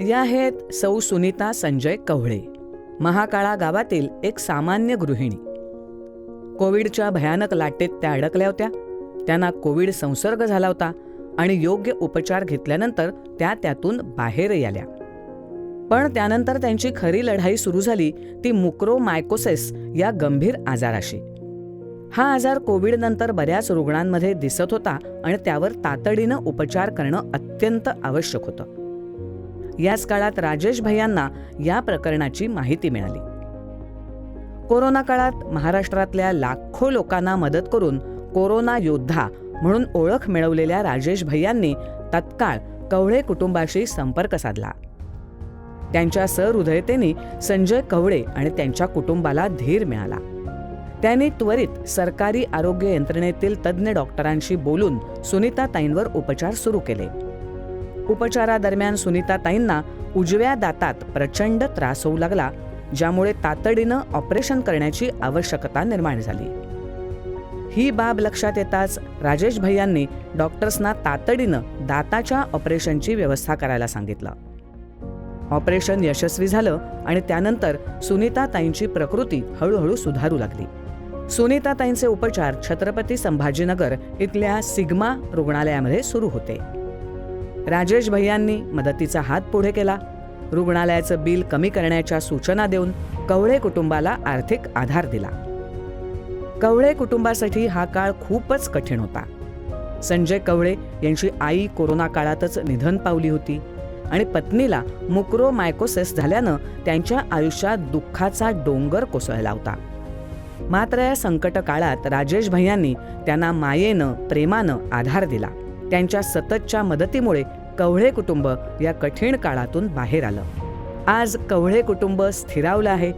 या आहेत सौ सुनीता संजय कव्हळे. महाकाळा गावातील एक सामान्य गृहिणी. कोविडच्या भयानक लाटेत त्या अडकल्या होत्या. त्यांना कोविड संसर्ग झाला होता आणि योग्य उपचार घेतल्यानंतर त्या त्यातून बाहेरही आल्या पण त्यानंतर त्यांची खरी लढाई सुरू झाली ती मुक्रोमायकोसिस या गंभीर आजाराशी. हा आजार कोविडनंतर बऱ्याच रुग्णांमध्ये दिसत होता आणि त्यावर तातडीनं उपचार करणं अत्यंत आवश्यक होतं. याच काळात राजेश भैयांना या प्रकरणाची माहिती मिळाली. कोरोना काळात महाराष्ट्रातल्या लाखो लोकांना मदत करून कोरोना योद्धा म्हणून ओळख मिळवलेल्या राजेश भैयांनी तत्काळ कवळे कुटुंबाशी संपर्क साधला. त्यांच्या सहृदयतेने संजय कवळे आणि त्यांच्या कुटुंबाला धीर मिळाला. त्यांनी त्वरित सरकारी आरोग्य यंत्रणेतील तज्ज्ञ डॉक्टरांशी बोलून सुनीताताईंवर उपचार सुरू केले. उपचारादरम्यान सुनीताताईंना उजव्या दातात प्रचंड त्रास होऊ लागला ज्यामुळे तातडीनं ऑपरेशन करण्याची आवश्यकता निर्माण झाली. ही बाब लक्षात येताच राजेश भैयांनी डॉक्टर्सना तातडीनं दाताच्या ऑपरेशनची व्यवस्था करायला सांगितलं. ऑपरेशन यशस्वी झालं आणि त्यानंतर सुनीताताईंची प्रकृती हळूहळू सुधारू लागली. सुनीताताईंचे उपचार छत्रपती संभाजीनगर इथल्या सिग्मा रुग्णालयामध्ये सुरू होते. राजेश भैयांनी मदतीचा हात पुढे केला. रुग्णालयाचं बिल कमी करण्याच्या सूचना देऊन कवळे कुटुंबाला आर्थिक आधार दिला. कवळे कुटुंबासाठी हा काळ खूपच कठीण होता. संजय कवळे यांची आई कोरोना काळातच निधन पावली होती आणि पत्नीला मुक्रोमायकोसिस झाल्यानं त्यांच्या आयुष्यात दुःखाचा डोंगर कोसळला होता. मात्र या संकट काळात राजेश भैयांनी त्यांना मायेनं प्रेमानं आधार दिला. त्यांच्या सततच्या मदतीमुळे कवळे कुटुंब या कठीण काळातून बाहेर आलं. आज कवळे कुटुंब स्थिरावलं आहे.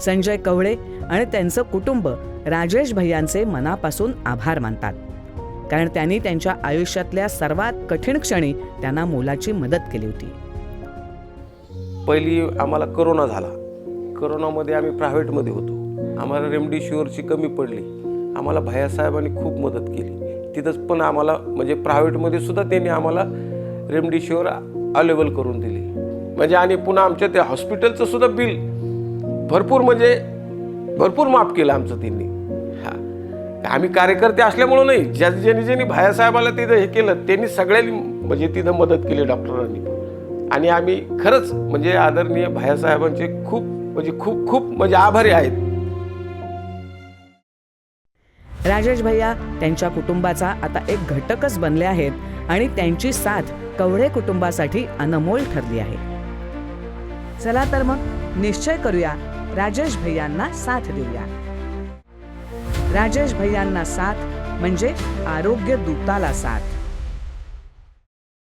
संजय कवळे आणि त्यांचं कुटुंब राजेश भैयांचे मनापासून आभार मानतात. कारण त्यांनी त्यांच्या आयुष्यातल्या सर्वात कठीण क्षणी त्यांना मोलाची मदत केली होती. पहिली आम्हाला करोना झाला. करोनामध्ये आम्ही प्रायव्हेटमध्ये होतो. आम्हाला रेमडेसिवीरची कमी पडली. आम्हाला भैयासाहेबांनी खूप मदत केली. तिथंच पण आम्हाला म्हणजे प्रायव्हेटमध्ये सुद्धा त्यांनी आम्हाला रेमडेसिवीर अवेलेबल करून दिली. म्हणजे आणि पुन्हा आमच्या त्या हॉस्पिटलचं सुद्धा बिल भरपूर म्हणजे भरपूर माफ केलं आमचं त्यांनी. हा. आम्ही कार्यकर्ते असल्यामुळं नाही ज्या ज्यांनी ज्यांनी भायासाहेबाला तिथं हे केलं त्यांनी सगळ्यांनी म्हणजे तिथं मदत केली डॉक्टरांनी. आणि आम्ही खरंच म्हणजे आदरणीय भायासाहेबांचे खूप म्हणजे खूप खूप म्हणजे आभारी आहेत. राजेश भैया त्यांच्या कुटुंबाचा आता एक घटकच बनले आहेत आणि त्यांची साथ कवळे कुटुंबासाठी अनमोल ठरली आहे. चला तर मग निश्चय करूया. राजेश भैयांना साथ देऊया. राजेश भैयांना साथ म्हणजे आरोग्य दूताला साथ.